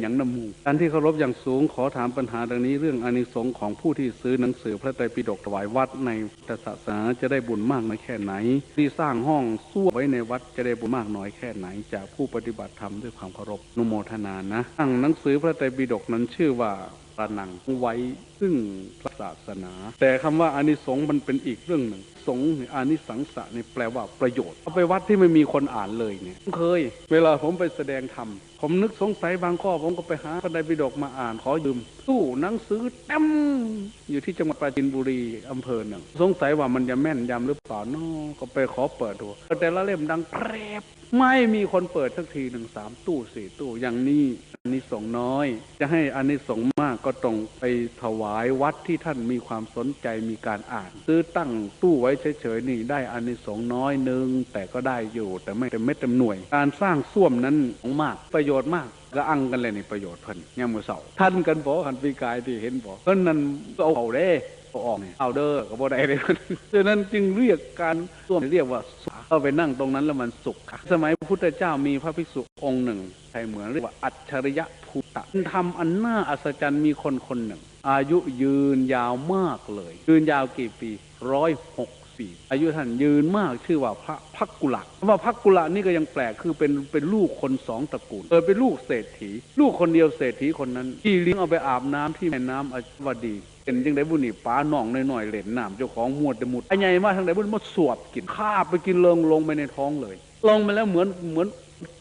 อย่างน้ำมูกการที่เคารพอย่างสูงขอถามปัญหาดังนี้ เรื่องอานิสงส์ของผู้ที่ซื้อหนังสือพระไตรปิฎกถวายวัดในพุทธศาสนาจะได้บุญมากน้อยแค่ไหน ที่สร้างห้องส้วไว้ในวัดจะได้บุญมากน้อยแค่ไหน จากผู้ปฏิบัติธรรมด้วยความเคารพนุโมทนานะตั้งหนังสือพระไตรปิฎกนั้นชื่อว่า ประนังไว้ซึ่งพระศาสนา แต่คำว่าอานิสงส์มันเป็นอีกเรื่องหนึ่ง สงฆ์เนี่ยอานิสังสะเนี่ยแปลว่าประโยชน์ เอาไปวัดที่ไม่มีคนอ่านเลยเนี่ยผมเคย เวลาผมไปแสดงธรรมผมนึกสงสัยบางข้อผมก็ไปหาพระไตรปิฎกมาอ่านขอยืมตู้หนังสือเต็มอยู่ที่จังหวัดปราจีนบุรีอำเภอหนึ่งสงสัยว่ามันจะแม่นยำหรือเปล่านาะก็ไปขอเปิดดูแต่ละเล่มดังแพรบไม่มีคนเปิดสักทีหนึ่งสามตู้สี่ตู้อย่างนี้อานิสงส์น้อย จะให้อานิสงส์มากก็ต้องไปถวายวัดที่ท่านมีความสนใจมีการอ่าน ซื้อตั้งตู้ไว้เฉยๆนี่ได้อานิสงส์น้อยหนึ่งแต่ก็ได้อยู่ แต่ไม่เต็มเม็ดเต็มหน่วย การสร้างส้วมนั้นมากประโยชน์มาก ก็อังกันเลยนี่ประโยชน์เพิ่นย่ามมือเสาท่านกันบอกหันปีกายที่เห็นบอกเพิ่นนั่นก็เอาเขาเด้เอาออกเนี่ยเอาเด้อก็บ่ได้เลยฉะนั้นจึงเรียกการส้วมเรียกว่าสุขเข้าไปนั่งตรงนั้นแล้วมันสุขค่ะสมัยพระพุทธเจ้ามีพระภิกษุองค์หนึ่งใครเหมือนเรียกว่าอัจฉริยะภูตะทำอันน่าอัศจรรย์มีคนคนหนึ่ง อายุยืนยาวมากเลย ยืนยาวกี่ปีร้อยหก ปี อายุท่านยืนมากชื่อว่าพระพักกุละคำว่าพักกุละนี่ก็ยังแปลกคือเป็นเป็นลูกคนสองตระกูลเออเป็นลูกเศรษฐี ลูกคนเดียวเศรษฐีคนนั้นที่เลี้ยงเอาไปอาบน้ำที่แม่น้ำอวดีเป็นยังไดบุนี่ป้าหน่องหน่อยๆเหล่นน้ำเจ้าของมวดจะมุดไอ้ใหญ่มาทางไดบุญมาสวบกินคาบไปกินเลิงลงไปในท้องเลย ลงไปแล้วเหมือนเหมือน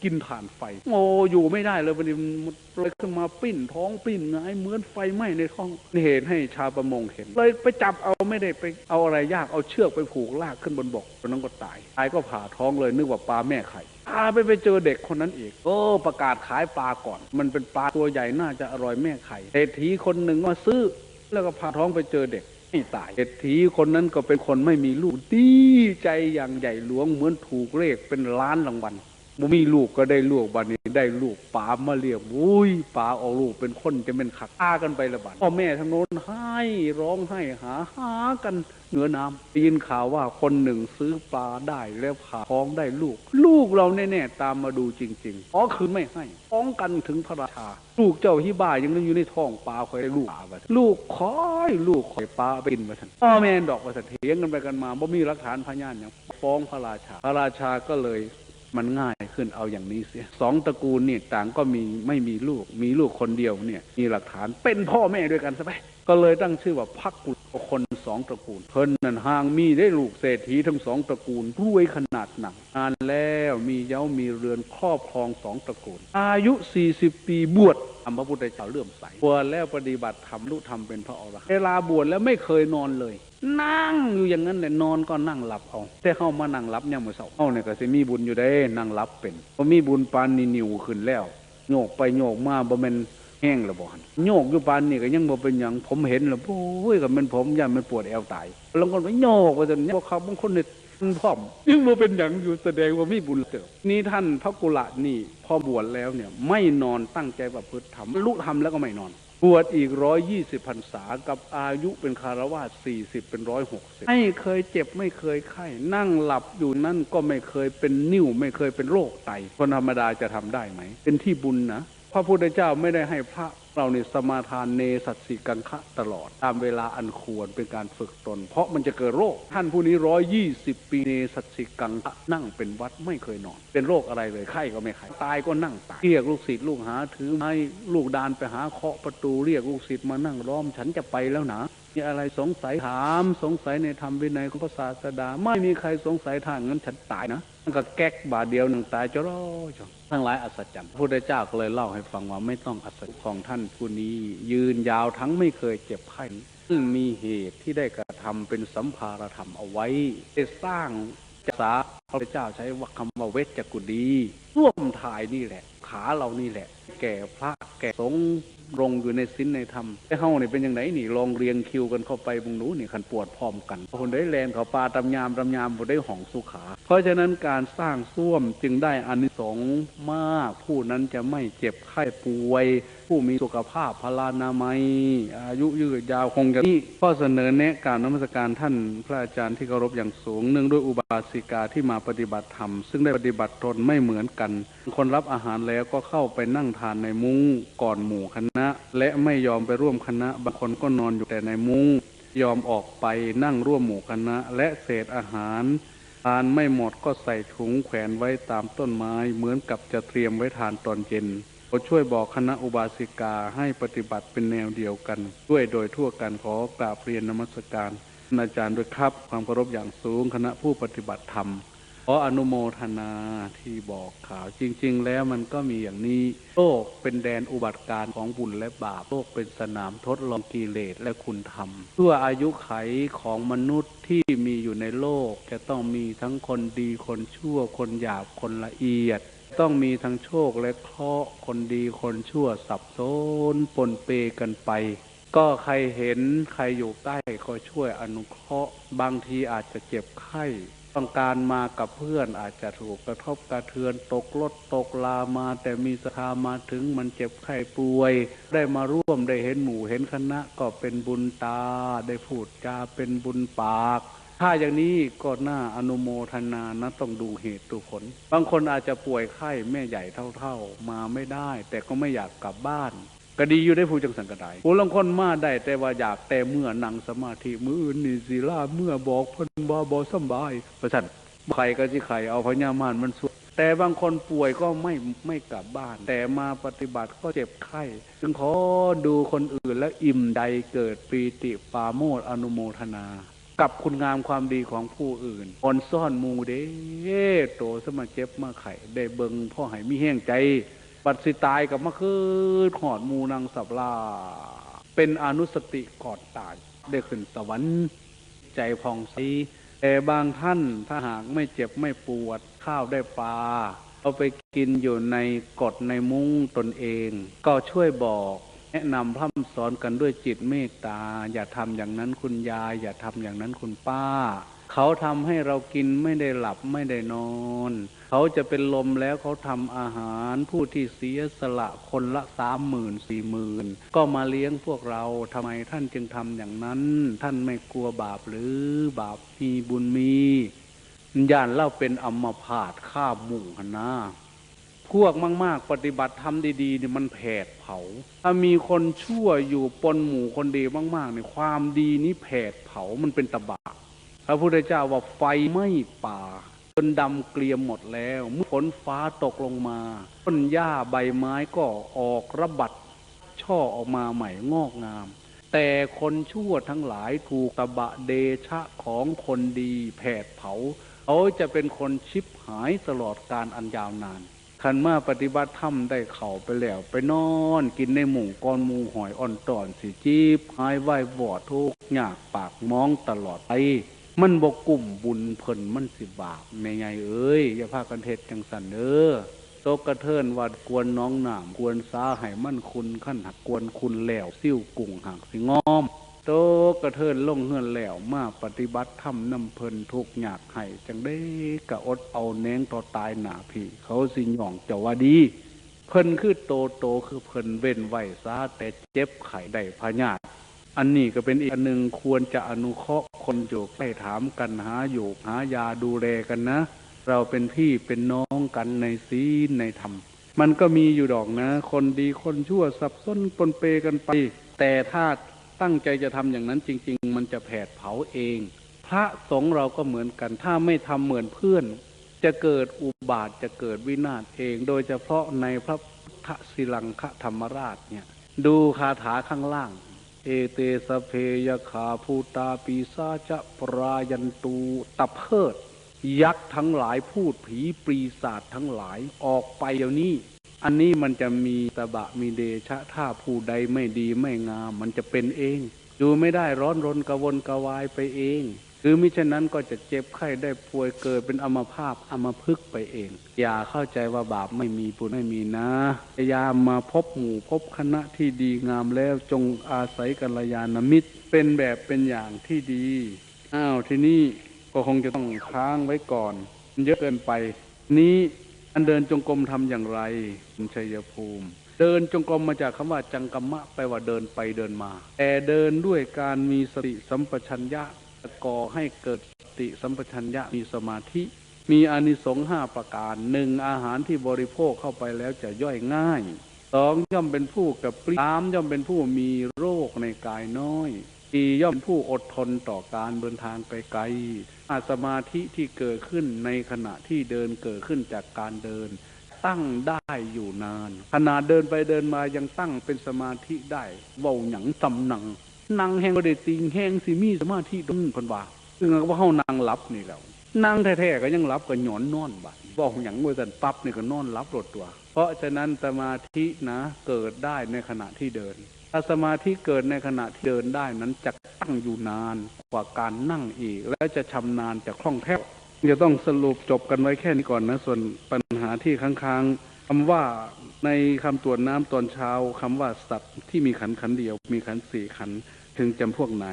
กินถ่านไฟ โอ้อยู่ไม่ได้เลยวันนี้มันเลยขึ้นมาปิ้นท้องปิ้นหงเหมือนไฟไหม้ในท้องนี่เห็นให้ชาวประมงเห็น เลยไปจับเอาไม่ได้ไปเอาอะไรยากเอาเชือกไปผูกลากขึ้นบนบกนนั้นก็ตายตายก็ผ่าท้องเลยนึกว่าปลาแม่ไข่พาไปไปเจอเด็กคนนั้นอีกโอ้ประกาศขายปลาก่อน มันเป็นปลาตัวใหญ่น่าจะอร่อยแม่ไข่เศรษฐีคนหนึ่งมาซื้อ แล้วก็พาท้องไปเจอเด็กไม่ตายเศรษฐีคนนั้นก็เป็นคนไม่มีลูกดีใจอย่างใหญ่หลวงเหมือนถูกเลขเป็นล้านรางวัล บ่มีลูกก็ได้ลูกบัดนี้ได้ลูกป๋ามาเรียกอุ้ยป๋าออกลูกเป็นคนจะเป็นขักฆ่ากันไปละบัดพ่อแม่ทั้งโน้นให้ร้องให้หาหากันเหนือน้ำได้ยินข่าวว่าคนหนึ่งซื้อปลาได้แล้วผ่าท้องได้ลูก ลูกเราแน่ๆตามมาดูจริงๆอ๋อคืนไม่ให้ฟ้องกันถึงพระราชา ลูกเจ้าที่บ้ายังนั่งอยู่ในท้องปลาคอยได้ลูกปลาบัดลูกคอยลูกคอยปลาไปกินมาทันพ่อแม่ดอกว่าเถียงกันไปกันมาบ่มีหลักฐานพยานอย่างฟ้องพระราชา พระราชาก็เลย มันง่ายขึ้นเอาอย่างนี้เสียสองตระกูลเนี่ยต่างก็มีไม่มีลูก มีลูกคนเดียวเนี่ย มีหลักฐานเป็นพ่อแม่ด้วยกันซะไปก็เลยตั้งชื่อว่าพักกุลคนสองตระกูล เพิ่นนั่นห่างมีได้ลูกเศรษฐีทั้งสองตระกูลรวยขนาดหนักนานแล้วมีเย้ามีเรือนครอบครองสองตระกูล อายุ 40 ปีบวชทำพระพุทธเจ้าเลื่อมใสบวชแล้วปฏิบัติธรรมรู้ธรรมเป็นพระอรหันต์เวลาบวชแล้วไม่เคยนอนเลย นั่งอยู่อย่างนั้นแหละนอนก็นั่งหลับเอาแต่เข้ามานั่งหลับเนี่ยามมือเสาเข้าเนี่ยก็สิมีบุญอยู่ได้นั่งหลับเป็นพอมีบุญปานนิวขึ้นแล้วโยกไปโยกมาบ่แม่น ห้งแล้วบ่หันโยกอยู่ปานนี่ก็ยังบ่เป็นหยังผมเห็นแล้วโอ้ยก็มันผมย่านมันปวดแอวตายบางคนไปโยกว่าซั่นพวกเขาบางคนเนี่ยพร้อมยังบ่เป็นหยังอยู่แสดงว่ามีบุญเติบนี่ท่านพระกุละนี่พอบวชแล้วเนี่ยไม่นอนตั้งใจประพฤติธรรมลุธรรมแล้วก็ไม่นอนบวชอีกร้อยยี่สิบพรรษากับอายุเป็นคารวาสสี่สิบเป็นร้อยหกสิบไม่เคยเจ็บไม่เคยไข้ นั่งหลับอยู่นั่นก็ไม่เคยเป็นนิ่วไม่เคยเป็นโรคไตคนธรรมดาจะทำได้ไหม เป็นที่บุญนะ พระพุทธเจ้าไม่ได้ให้พระเราในสมาทานเนสัตสิกังคะตลอด ตามเวลาอันควรเป็นการฝึกตน เพราะมันจะเกิดโรค ท่านผู้นี้ร้อยยี่สิบปีเนสัตสิกังคะนั่งเป็นวัดไม่เคยนอน เป็นโรคอะไรเลยไข้ก็ไม่ไข้ตายก็นั่งตายเรียกลูกศิษย์ลูกหาถือไม้ลูกดานไปหาเคาะประตูเรียกลูกศิษย์มานั่งล้อมฉันจะไปแล้วนะ มีอะไรสงสัยถามสงสัยในธรรมวินัยของพระศาสดา ไม่มีใครสงสัยทางนั้นฉันตายนะมันก็แก๊กบาทเดียวหนึ่งตายจะรอจังทั้งหลายอัศจรรย์พระพุทธเจ้าก็เลยเล่าให้ฟังว่าไม่ต้องอัศจรรย์ของท่านผู้นี้ ยืนยาวทั้งไม่เคยเจ็บไข้ซึ่งมีเหตุที่ได้กระทำเป็นสัมภารธรรมเอาไว้ได้สร้างจักษาพระพุทธเจ้าใช้ว่าคำว่าเวชกุดีร่วมถ่ายนี่แหละ ขาเรานี่แหละ แก่พระแก่สงฆ์ รงอยู่ในศีลในธรรมแต่เฮาเนี่เป็นยังไงนี่ลองเรียงคิวกันเข้าไปบุงหนูนี่คันปวดพร้อมกันคนได้แลนเขาปลาตำยามตำยามบ่ได้ห่องสุขา เพราะฉะนั้นการสร้างส้วมจึงได้อานิสงส์มาก ผู้นั้นจะไม่เจ็บไข้ป่วย ผู้มีสุขภาพพลานามัย อายุยืดยาวคงจะนี่ข้อเสนอแนะการนมัสการท่านพระอาจารย์ที่เคารพอย่างสูงเนื่องด้วยอุบาสิกาที่มาปฏิบัติธรรม ซึ่งได้ปฏิบัติตนไม่เหมือนกัน คนรับอาหารแล้วก็เข้าไปนั่งทานในมุ้งก่อนหมู่คณะและไม่ยอมไปร่วมคณะ บางคนก็นอนอยู่แต่ในมุ้งยอมออกไปนั่งร่วมหมู่คณะ และเศษอาหารทานไม่หมดก็ใส่ถุงแขวนไว้ตามต้นไม้ เหมือนกับจะเตรียมไว้ทานตอนเย็นขอช่วยบอกคณะอุบาสิกาให้ปฏิบัติเป็นแนวเดียวกัน ด้วยโดยทั่วกันขอกราบเรียนนมัสการอาจารย์ด้วยครับ ความเคารพอย่างสูงคณะผู้ปฏิบัติธรรม ขออนุโมทนาที่บอกข่าวจริง ๆ แล้วมันก็มีอย่างนี้ โลกเป็นแดนอุบัติการของบุญและบาป โลกเป็นสนามทดลองกิเลสและคุณธรรมเพื่ออายุไขของมนุษย์ที่มีอยู่ในโลก จะต้องมีทั้งคนดีคนชั่วคนหยาบคนละเอียด ต้องมีทั้งโชคและเคราะห์คนดีคนชั่วสับสนปนเปกันไปก็ใครเห็นใครอยู่ใกล้ก็ช่วยอนุเคราะห์ บางทีอาจจะเจ็บไข้ ต้องการมากับเพื่อนอาจจะถูกกระทบกระเทือนตกรถตกลามา แต่มีสถามาถึงมันเจ็บไข้ป่วย ได้มาร่วมได้เห็นหมู่เห็นคณะก็เป็นบุญตา ได้พูดจาเป็นบุญปาก ถ้าอย่างนี้ก็น่าอนุโมทนานะต้องดูเหตุดูผล บางคนอาจจะป่วยไข้แม่ใหญ่เท่าๆ มาไม่ได้ แต่ก็ไม่อยากกลับบ้าน ก็ดีอยู่ได้ผู้จังสังกระไดผู้ลางคนมาได้แต่ว่าอยากแต่เมื่อนั่งสมาธิมืออื่นนี่สิล่าเมื่อบอกเพิ่นบ่บ่สบายประชันใครก็สิไข่เอาพญามารมันสวดแต่บางคนป่วยก็ไม่ไม่กลับบ้าน แต่มาปฏิบัติก็เจ็บไข้จึงขอดูคนอื่นแล้วอิ่มใดเกิดปีติปาโมทย์อนุโมทนา กับคุณงามความดีของผู้อื่นอ่อนซ่อนมูเด้โตสมาเจ็บมาไข่ได้เบิงพ่อให้มีแห้งใจ บัดสิตายกับมาคือหอดมูนางสับลา เป็นอนุสติกอนตายได้ขึ้นสวรรค์ใจพองใสแต่บางท่านถ้าหากไม่เจ็บไม่ปวดข้าวได้ปลาเอาไปกินอยู่ในกฎในมุ้งตนเอง ก็ช่วยบอกแนะนำพร่ำสอนกันด้วยจิตเมตตา อย่าทำอย่างนั้นคุณยาย อย่าทำอย่างนั้นคุณป้า เขาทำให้เรากินไม่ได้หลับไม่ได้นอน เขาจะเป็นลมแล้วเขาทำอาหารผู้ที่เสียสละคนละสามหมื่นสี่หมื่นก็มาเลี้ยงพวกเราทำไมท่านจึงทำอย่างนั้น ท่านไม่กลัวบาปหรือบาปมีบุญมีย่านเล่าเป็นอมพาตฆ่าหมู่หนนาพวกมาก ๆ ปฏิบัติทำดีๆเนี่ยมันแผดเผา ถ้ามีคนชั่วอยู่ปนหมู่คนดีมากๆเนี่ยความดีนี้แผดเผามันเป็นตบะ พระพุทธเจ้าว่าไฟไหม้ป่า จนดำเกลียมหมดแล้ว เมื่อฝนฟ้าตกลงมา ต้นหญ้าใบไม้ก็ออกระบัด ช่อออกมาใหม่งอกงาม แต่คนชั่วทั้งหลายถูกตบะเดชะของคนดีแผดเผาเขาจะเป็นคนชิบหายตลอดการอันยาวนานคันมาปฏิบัติธรรมได้เข่าไปแล้ว ไปนอนกินในหมู่ก้อนมูหอยอ่อนตอนสิจีบหายไหววอดทุกอยากปากมองตลอดไป มันบกกลุ่มบุญเพิ่นมันสิบาปแม่ไงเอ้ย อย่าพากันเทศจังสันเด้อโตกกระเทินวัดกวนน้องหนามกวนสาให้มั่นคุณขั้นหักกวนคุณแล้วซิ่วกุ่งหักสิงอมโตกระเทินลงเฮือนแล้วมาปฏิบัติธรรมนำเพลินทุกอยากให้จังได้กะอดเอาแนงต่อตายหนาพี่ เขาสิหย่องเจ้าว่าดี เพิ่นคือโตโตคือเพิ่นเว้นไหวซาแต่เจ็บไข้ได้พญาติ อันนี้ก็เป็นอีกอันหนึ่งควรจะอนุเคราะห์คนอยู่ใกล้ถามกันหาอยู่หายาดูแลกันนะ เราเป็นพี่เป็นน้องกันในศีลในธรรม มันก็มีอยู่ดอกนะ คนดีคนชั่วสับสนปนเปกันไป แต่ถ้าตั้งใจจะทำอย่างนั้นจริง ๆ มันจะแผดเผาเอง พระสงฆ์เราก็เหมือนกัน ถ้าไม่ทำเหมือนเพื่อน จะเกิดอุบาทจะเกิดวินาศเอง โดยเฉพาะในพระพุทธศิลังคธรรมราชเนี่ย ดูคาถาข้างล่าง เอเตสเพยขาภูตาปีซาจะปรายันตูตะเพิด ยักษ์ทั้งหลายพูดผีปีศาจทั้งหลายออกไปเดี๋ยวนี้ อันนี้มันจะมีตะบะมีเดชะถ้าผู้ใดไม่ดีไม่งาม มันจะเป็นเอง ดูไม่ได้ร้อนรนกระวนกระวายไปเอง หรือมิฉะนั้นก็จะเจ็บไข้ได้ป่วยเกิดเป็นอัมพาตอัมพฤกไปเอง อย่าเข้าใจว่าบาปไม่มีบุญไม่มีนะพยายามมาพบหมู่พบคณะที่ดีงามแล้วจงอาศัยกัลยาณมิตร เป็นแบบเป็นอย่างที่ดีอ้าวที่นี้ก็คงจะต้องค้างไว้ก่อนมันเยอะเกินไป นี้อันเดินจงกรมทำอย่างไรคุณชัยภูมิ เดินจงกรมมาจากคำว่าจังกรมะแปลว่าเดินไปเดินมา แต่เดินด้วยการมีสติสัมปชัญญะ ก่อให้เกิดสติสัมปชัญญะมีสมาธิ มีอานิสงส์ห้าประการหนึ่งอาหารที่บริโภคเข้าไปแล้วจะย่อยง่ายสองย่อมเป็นผู้กับปรี้สามย่อมเป็นผู้มีโรคในกายน้อยสี่ย่อมเป็นผู้อดทนต่อการเดินทางไกลๆอาสมาธิที่เกิดขึ้นในขณะที่เดินเกิดขึ้นจากการเดิน ตั้งได้อยู่นานขนาดเดินไปเดินมายังตั้งเป็นสมาธิได้เว้าหยังตำหนัง นั่งแห้งบ่ได้ติงแห้งสิมีสมาธิดนคนว่าซึ่งว่าเฮานั่งหลับนี่แล้วนั่งแท้ๆก็ยังหลับก็หยอนนอนบัดเว้าหยังบ่ซั่นปั๊บนี่ก็นอนหลับรถตัว เพราะฉะนั้นสมาธินะเกิดได้ในขณะที่เดินถ้าสมาธิเกิดในขณะที่เดินได้นั้นจะตั้งอยู่นานกว่าการนั่งอีก และจะชำนาญจะคล่องแคล่วจะต้องสรุปจบกันไว้แค่นี้ก่อนนะ ส่วนปัญหาที่ค้างๆคำว่าในคำตรวจน้ำตอนเช้าคำว่าสัตว์ที่มีขันขันเดียว มีขันสี่ขัน ถึงจำพวกไหน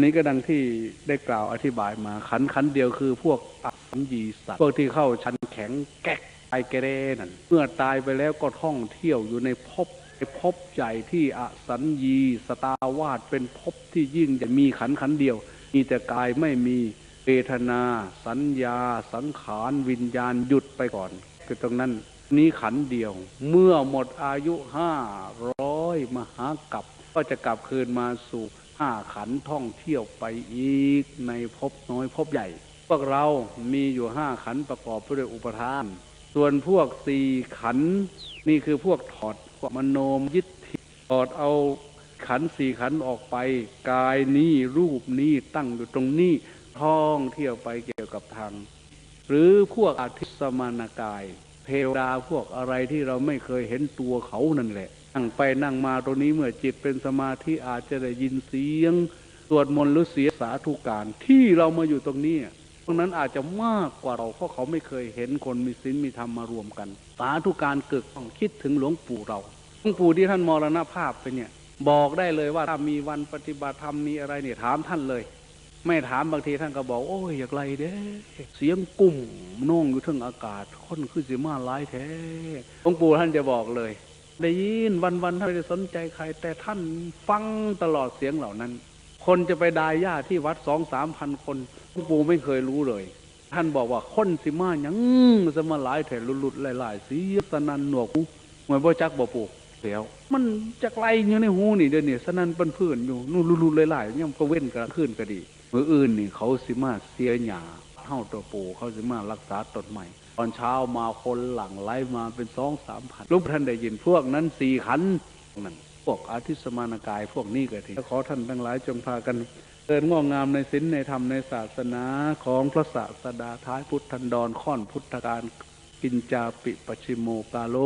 นี้ก็ดังที่ได้กล่าวอธิบายมาขันขันเดียวคือพวกอสัญญีสัตว์พวกที่เข้าชั้นแข็งแก๊กไอเกเรนั่นเมื่อตายไปแล้วก็ท่องเที่ยวอยู่ในภพในภพใหญ่ที่อสัญญีสตาวาสเป็นภพที่ยิ่งจะมีขันขันเดียว มีแต่กายไม่มีเวทนา สัญญา สังขารวิญญาณหยุดไปก่อน คือตรงนั้นนี้ขันเดียว เมื่อหมดอายุห้าร้อยมหากับ ก็จะกลับคืนมาสู่ห้าขันท่องเที่ยวไปอีกในภพน้อยภพใหญ่ พวกเรามีอยู่ห้าขันประกอบไปด้วยอุปทาน ส่วนพวกสี่ขันนี่คือพวกถอดพวกมโนมยิทธิถอดเอาขันสี่ขันออกไป กายนี้รูปนี้ตั้งอยู่ตรงนี้ท่องเที่ยวไปเกี่ยวกับทาง หรือพวกอาทิสมานกาย เทวดาพวกอะไรที่เราไม่เคยเห็นตัวเขานั่นแหละ นั่งไปนั่งมาตรงนี้เมื่อจิตเป็นสมาธิอาจจะได้ยินเสียงสวดมนต์หรือเสียสาธุการที่เรามาอยู่ตรงนี้ตรงนั้นอาจจะมากกว่าเราเพราะเขาไม่เคยเห็นคนมีศีลมีธรรมมารวมกัน สาธุการเกิดต้องคิดถึงหลวงปู่เราหลวงปู่ที่ท่านมรณภาพไปเนี่ยบอกได้เลยว่าถ้ามีวันปฏิบัติธรรมมีอะไรเนี่ยถามท่านเลย ไม่ถามบางทีท่านก็บอกโอ้ยอยากไรเด้เสียงกุ้มน่องอยู่ทั้งอากาศคนคือสิมาหลายแท้หลวงปู่ท่านจะบอกเลย ได้ยินวันวันๆท่านไม่ได้สนใจใคร แต่ท่านฟังตลอดเสียงเหล่านั้น คนจะไปดายญาติที่วัดสองสามพันคนหลวงปู่ไม่เคยรู้เลย ท่านบอกว่าคนสิมาหยังสมาหลายแถหลุดๆหลายๆเสียสนันหนวกหูเหมือนบ่จักบ่ปู่เสียวมันจักไรอยู่ในหูนี่เดี๋ยวนี้สนันเป็นพื้นอยู่นู่นลุดๆหลายๆยังก็เว้นกระขึ้นก็ดีมืออื่นนี่เขาสิมาเสียหยาเท่าตัวปูเขาสิมารักษาต้นใหม่ต อนเช้ามาคนหลั่งไหลมาเป็นสองสามพันลูกท่านได้ยินพวกนั้นสี่ขันนั่นพวกอาทิสมานกายพวกนี้ก็ทีขอท่านทั้งหลายจงพากันเดินงอกงามในศีลในธรรมในศาสนาของพระศาสดาท้ายพุทธันดรค่อนพุทธการกินจาปิปชิโมกาโล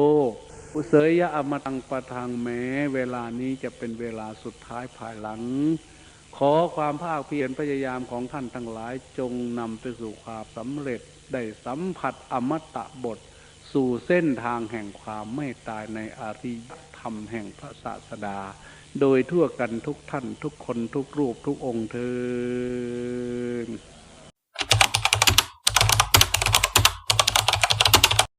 อุเสยยะอมตังประทางแม้ เวลานี้จะเป็นเวลาสุดท้ายภายหลัง ขอความภาคเพียรพยายามของท่านทั้งหลายจงนำไปสู่ความสำเร็จ ได้สัมผัสอมตะบท สู่เส้นทางแห่งความไม่ตายในอริยธรรมแห่งพระศาสดา โดยทั่วกันทุกท่านทุกคนทุกรูปทุกองค์เทิน